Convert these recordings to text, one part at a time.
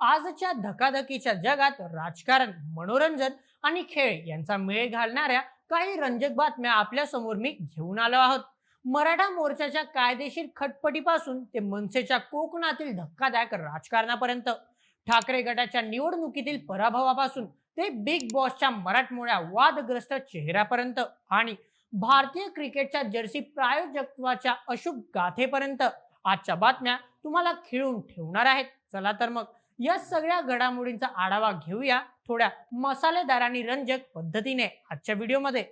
आजच्या धकाधकीच्या जगात राजकारण मनोरंजन आणि खेळ यांचा मेळ घालणाऱ्या काही रंजक बातम्या आपल्यासमोर मी घेऊन आलो आहोत. मराठा मोर्चाच्या कायदेशीर खटपटीपासून ते मनसेच्या कोकणातील धक्कादायक राजकारणापर्यंत ठाकरे गटाच्या निवडणुकीतील पराभवापासून ते बिग बॉसच्या मराठमोळ्या वादग्रस्त चेहऱ्यापर्यंत आणि भारतीय क्रिकेटच्या जर्सी प्रायोजकत्वाच्या अशुभ गाथेपर्यंत आजच्या बातम्या तुम्हाला खिळून ठेवणार आहेत. चला तर मग या सगळ्या घडामोडींचा आढावा घेऊया थोड्या मसालेदार आणि रंजक पद्धतीने आजच्या व्हिडिओमध्ये.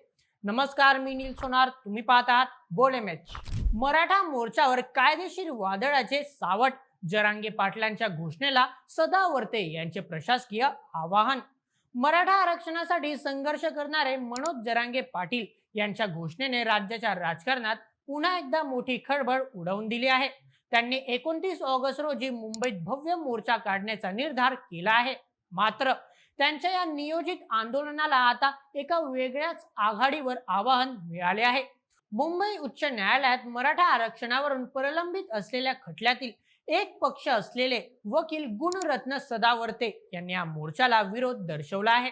नमस्कार मी नील सोनार. तुम्ही पाहत आहात बोले मॅच मराठा मोर्चावर कायदेशीर वादळाचे सावट जरांगे पाटलांच्या घोषणेला सदावर्ते यांचे प्रशासकीय आवाहन. मराठा आरक्षणासाठी संघर्ष करणारे मनोज जरांगे पाटील यांच्या घोषणेने राज्याच्या राजकारणात पुन्हा एकदा मोठी खळबळ उडवून दिली आहे. त्यांनी एकोणतीस ऑगस्ट रोजी मुंबईत भव्य मोर्चा काढण्याचा निर्धार केला आहे. मात्र त्यांच्या या नियोजित आंदोलनाला आता एका वेगळ्याच आघाडीवर आवाहन मिळाले आहे. मुंबई उच्च न्यायालयात मराठा आरक्षणावरून प्रलंबित असलेल्या खटल्यातील एक पक्ष असलेले वकील गुणरत्न सदावर्ते यांनी या मोर्चाला विरोध दर्शवला आहे.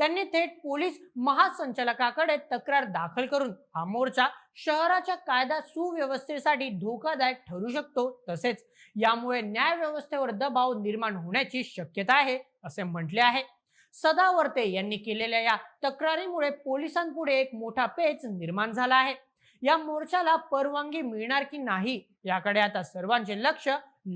त्यांनी थेट पोलीस महासंचालकाकडे तक्रार दाखल करून हा मोर्चा शहराच्या कायदा सुव्यवस्थेसाठी धोकादायक ठरू शकतो तसेच यामुळे न्याय व्यवस्थेवर दबाव निर्माण होण्याची शक्यता आहे असे म्हटले आहे. सदावर्ते यांनी केलेल्या या तक्रारीमुळे पोलिसांपुढे एक मोठा पेच निर्माण झाला आहे. या मोर्चाला परवानगी मिळणार की नाही याकडे आता सर्वांचे लक्ष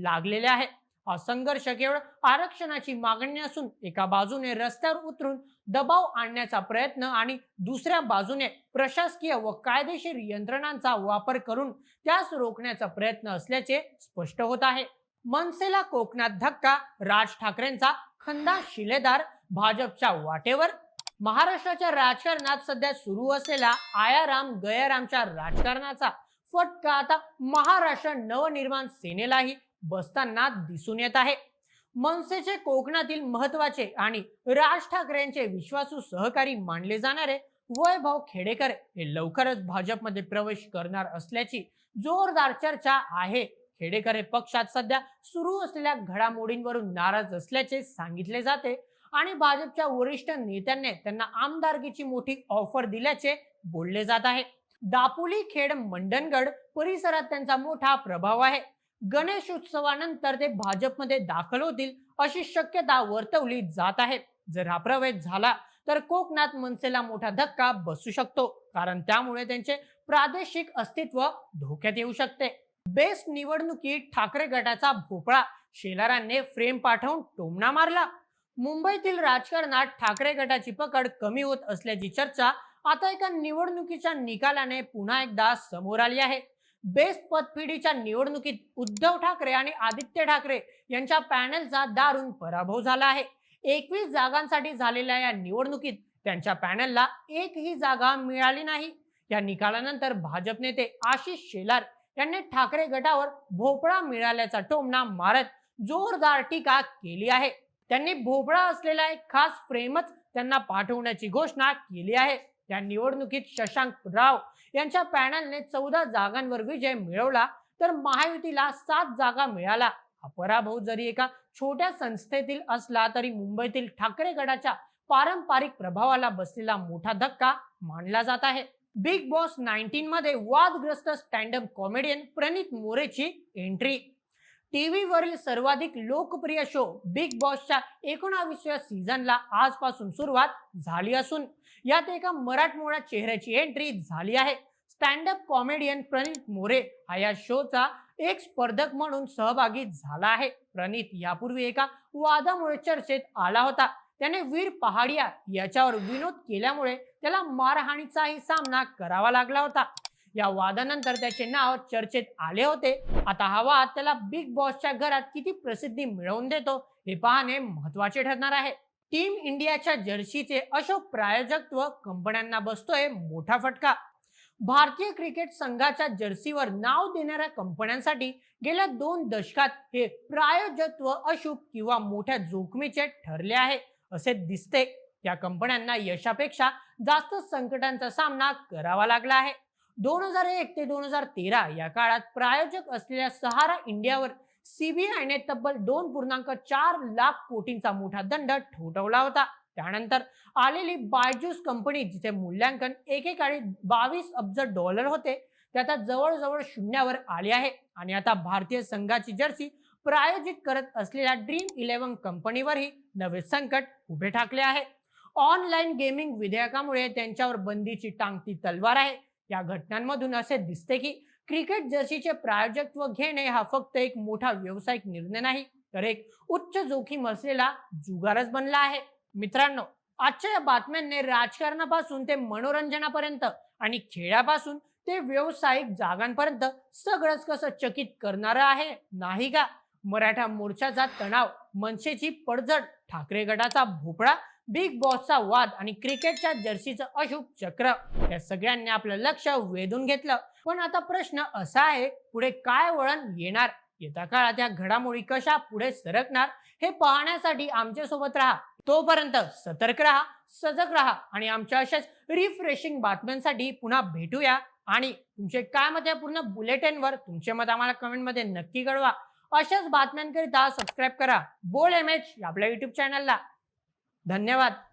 लागलेले आहे. हा संघर्ष केवळ आरक्षणाची मागणी असून एका बाजूने रस्त्यावर उतरून दबाव आणण्याचा प्रयत्न आणि दुसऱ्या बाजूने प्रशासकीय व कायदेशीर यंत्रणांचा वापर करून त्यास रोखण्याचा प्रयत्न असल्याचे स्पष्ट होत आहे. मनसेला कोकणात धक्का राज ठाकरेंचा खंदा शिलेदार भाजपच्या वाटेवर. महाराष्ट्राच्या राजकारणात सध्या सुरू असलेला आयाराम गयारामच्या राजकारणाचा फटका आता महाराष्ट्र नवनिर्माण सेनेलाही बसताना दिसून येत आहे. मनसेचे कोकणातील महत्त्वाचे आणि राज ठाकरेंचे विश्वासू सहकारी मानले जाणारे वैभव खेडेकर हे लवकरच भाजपमध्ये प्रवेश करणार असल्याची जोरदार चर्चा आहे. खेडेकर हे पक्षात सध्या सुरू असलेल्या घडामोडींवरून नाराज असल्याचे सांगितले जाते आणि भाजपच्या वरिष्ठ नेत्यांनी त्यांना आमदारकीची मोठी ऑफर दिल्याचे बोलले जात आहे. दापोली खेड मंडणगड परिसरात त्यांचा मोठा प्रभाव आहे. गणेश उत्सवानंतर ते भाजपमध्ये दाखल होतील अशी शक्यता वर्तवली जात आहे. जर हा प्रवेश झाला तर कोकणात मनसेला मोठा धक्का बसू शकतो कारण त्यामुळे त्यांचे प्रादेशिक अस्तित्व धोक्यात येऊ शकते. बेस्ट निवडणुकीत ठाकरे गटाचा भोपळा शेलारांनी फ्रेम पाठवून टोमणा मारला. मुंबईतील राजकारणात ठाकरे गटाची पकड कमी होत असल्याची चर्चा आता एका निवडणुकीच्या निकालाने पुन्हा एकदा समोर आली आहे. बेस्ट पतपिढीच्या निवडणुकीत उद्धव ठाकरे आणि आदित्य ठाकरे यांच्या पॅनलचा दारुण पराभव झाला आहे. एकवीस जागांसाठी झालेल्या या निवडणुकीत त्यांच्या पॅनलला एकही जागा मिळाली नाही. या निकालानंतर भाजप नेते आशिष शेलार यांनी ठाकरे गटावर भोपळा मिळाल्याचा टोमणा मारत जोरदार टीका केली आहे. त्यांनी भोपळा असलेला एक खास फ्रेमच त्यांना पाठवण्याची घोषणा केली आहे. या निवडणुकीत शशांक राव यांच्या पॅनलने चौदा जागांवर विजय मिळवला तर महायुतीला सात जागा मिळाला. हा पराभव जरी एका छोट्या संस्थेतील असला तरी मुंबईतील ठाकरे गटाच्या पारंपरिक प्रभावाला बसलेला मोठा धक्का मानला जात आहे. बिग बॉस नाईन्टीन मध्ये वादग्रस्त स्टँडअप कॉमेडियन प्रणित मोरेची एंट्री टीव्हीवरील सर्वाधिक लोकप्रिय शो बिग बॉसच्या एकोणावीसव्या सीझनला आजपासून सुरुवात झाली असून यात एका मराठमोळ्या चेहऱ्याची एंट्री झाली आहे. स्टँडअप कॉमेडियन प्रणित मोरे हा या शोचा एक स्पर्धक म्हणून सहभागी झाला आहे. प्रणित यापूर्वी एका वादामुळे चर्चेत आला होता. त्याने वीर पहाडिया याच्यावर विनोद केल्यामुळे त्याला मारहाणीचाही सामना करावा लागला होता. या वादानंतर त्याचे नाव चर्चेत आले होते. आता हा वाद त्याला बिग बॉसच्या घरात किती प्रसिद्धी मिळवून देतो हे पाहणे महत्त्वाचे ठरणार आहे. टीम इंडियाच्या जर्सीचे अशोक प्रायोजकत्व कंपन्यांना बसतोय मोठा फटका. भारतीय क्रिकेट संघाच्या जर्सीवर नाव देणाऱ्या कंपन्यांसाठी गेल्या दोन दशकात हे प्रायोजकत्व अशुभ किंवा मोठ्या जोखमीचे ठरले आहे असे दिसते. या कंपन्यांना यशापेक्षा जास्त संकटांचा सामना करावा लागला आहे. दोन हजार एक ते दोन हजार तेरा या काळात प्रायोजक असलेल्या सहारा इंडियावर सीबीआयने तब्बल दोन पूर्णांक चार लाख कोटींचा मोठा दंड ठोठवला होता. त्यानंतर आलेली बायजूस कंपनी जिचे मूल्यांकन एकेकाळी बावीस अब्ज डॉलर होते ते आता जवळजवळ शून्यावर आले आहे. आणि आता भारतीय संघाची जर्सी प्रायोजित करत असलेल्या ड्रीम इलेव्हन कंपनीवरही नवे संकट उभे ठाकले आहे. ऑनलाईन गेमिंग विधेयकामुळे त्यांच्यावर बंदीची टांगती तलवार आहे. या घटनांमधून असे दिसते की क्रिकेट जर्सीचे प्रायोजकत्व घेणे हा फक्त एक मोठा व्यावसायिक निर्णय नाही तर एक उच्च जोखीम असलेला जुगारच बनला आहे. मित्रांनो आजच्या या बातम्यांनी राजकारणापासून ते मनोरंजनापर्यंत आणि खेळापासून ते व्यावसायिक जागांपर्यंत सगळंच कसं चकित करणारं आहे नाही का? मराठा मोर्चाचा तणाव मनसेची पडझड ठाकरे गटाचा भोपळा बिग बॉसचा वाद आणि क्रिकेटच्या जर्सीचं अशुभ चक्र या सगळ्यांनी आपलं लक्ष वेधून घेतलं. पण आता प्रश्न असा आहे पुढे काय वळण येणार? येत्या काळात या घडामोडी कशा पुढे सरकणार? हे पाहण्यासाठी आमच्यासोबत राहा. तोपर्यंत सतर्क राहा सजग राहा आणि आमच्या अशाच रिफ्रेशिंग बातम्यांसाठी पुन्हा भेटूया. आणि तुमचे काय मत या पूर्ण बुलेटिनवर तुमचे मत आम्हाला कमेंटमध्ये नक्की कळवा. अशाच बातम्यांकरिता सबस्क्राईब करा. बोल एम एच आपल्या युट्यूब चॅनलला धन्यवाद.